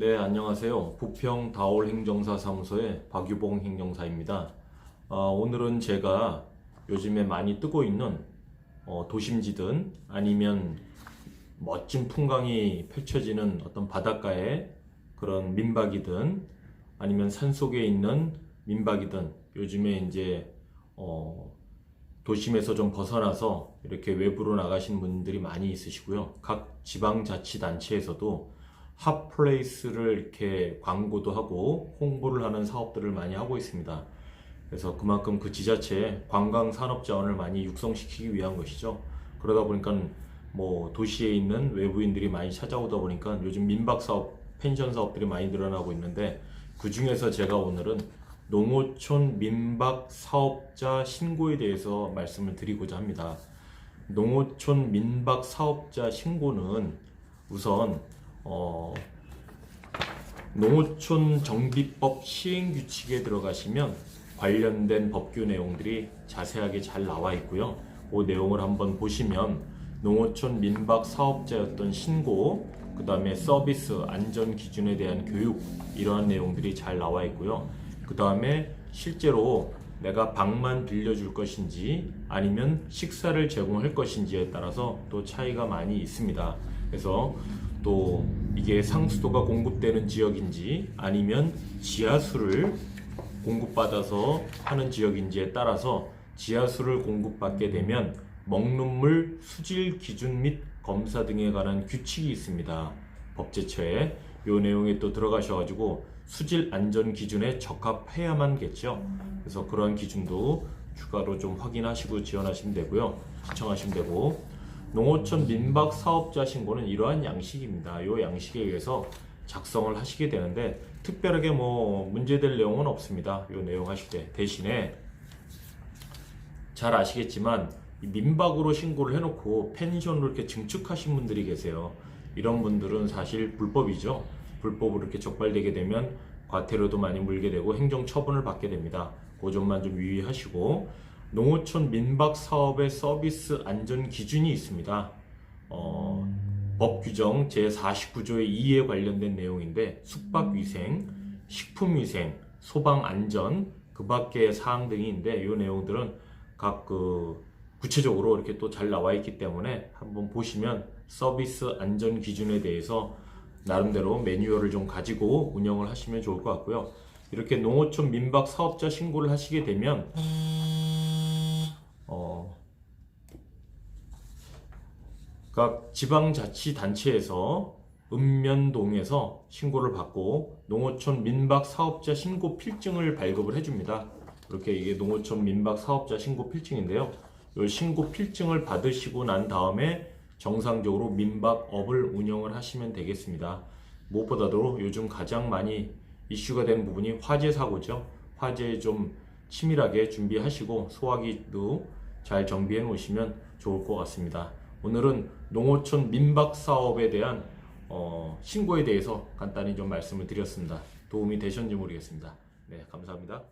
네, 안녕하세요. 부평 다올 행정사 사무소의 박유봉 행정사입니다. 어, 오늘은 제가 요즘에 많이 뜨고 있는 어, 도심지든 아니면 멋진 풍광이 펼쳐지는 어떤 바닷가의 그런 민박이든 아니면 산 속에 있는 민박이든 요즘에 이제 어, 도심에서 좀 벗어나서 이렇게 외부로 나가신 분들이 많이 있으시고요. 각 지방자치단체에서도 핫플레이스를 이렇게 광고도 하고 홍보를 하는 사업들을 많이 하고 있습니다. 그래서 그만큼 그 지자체에 관광 산업 자원을 많이 육성시키기 위한 것이죠. 그러다 보니까 뭐 도시에 있는 외부인들이 많이 찾아오다 보니까 요즘 민박 사업, 펜션 사업들이 많이 늘어나고 있는데 그 중에서 제가 오늘은 농어촌 민박 사업자 신고에 대해서 말씀을 드리고자 합니다. 농어촌 민박 사업자 신고는 우선 어, 농어촌 정비법 시행 규칙에 들어가시면 관련된 법규 내용들이 자세하게 잘 나와 있고요. 그 내용을 한번 보시면 농어촌 민박 사업자였던 신고, 그 다음에 서비스 안전 기준에 대한 교육 이러한 내용들이 잘 나와 있고요. 그 다음에 실제로 내가 방만 빌려줄 것인지 아니면 식사를 제공할 것인지에 따라서 또 차이가 많이 있습니다. 그래서 또 이게 상수도가 공급되는 지역인지 아니면 지하수를 공급받아서 하는 지역인지에 따라서 지하수를 공급받게 되면 먹는 물 수질 기준 및 검사 등에 관한 규칙이 있습니다. 법제처에 요 내용에 또 들어가셔가지고 수질 안전 기준에 적합해야만겠죠. 그래서 그러한 기준도 추가로 좀 확인하시고 지원하시면 되고요. 시청하시면 되고 농어촌 민박 사업자 신고는 이러한 양식입니다. 요 양식에 의해서 작성을 하시게 되는데 특별하게 뭐 문제될 내용은 없습니다. 요 내용 하실 때 대신에 잘 아시겠지만 이 민박으로 신고를 해놓고 펜션으로 이렇게 증축하신 분들이 계세요. 이런 분들은 사실 불법이죠. 불법으로 이렇게 적발되게 되면 과태료도 많이 물게 되고 행정 처분을 받게 됩니다. 그 점만 좀 유의하시고 농어촌 민박 사업의 서비스 안전 기준이 있습니다. 어, 법 규정 제49조의 2에 관련된 내용인데 숙박 위생, 식품 위생, 소방 안전, 그 밖의 사항 등인데 이 내용들은 각 그 구체적으로 이렇게 또 잘 나와 있기 때문에 한번 보시면 서비스 안전 기준에 대해서 나름대로 매뉴얼을 좀 가지고 운영을 하시면 좋을 것 같고요. 이렇게 농어촌 민박 사업자 신고를 하시게 되면 각 지방자치단체에서 읍면동에서 신고를 받고 농어촌 민박 사업자 신고 필증을 발급을 해줍니다. 이렇게 이게 농어촌 민박 사업자 신고 필증인데요. 이 신고 필증을 받으시고 난 다음에 정상적으로 민박업을 운영을 하시면 되겠습니다. 무엇보다도 요즘 가장 많이 이슈가 되는 부분이 화재 사고죠. 화재 좀 치밀하게 준비하시고 소화기도 잘 정비해 놓으시면 좋을 것 같습니다. 오늘은 농어촌 민박 사업에 대한 어, 신고에 대해서 간단히 좀 말씀을 드렸습니다. 도움이 되셨는지 모르겠습니다. 네, 감사합니다.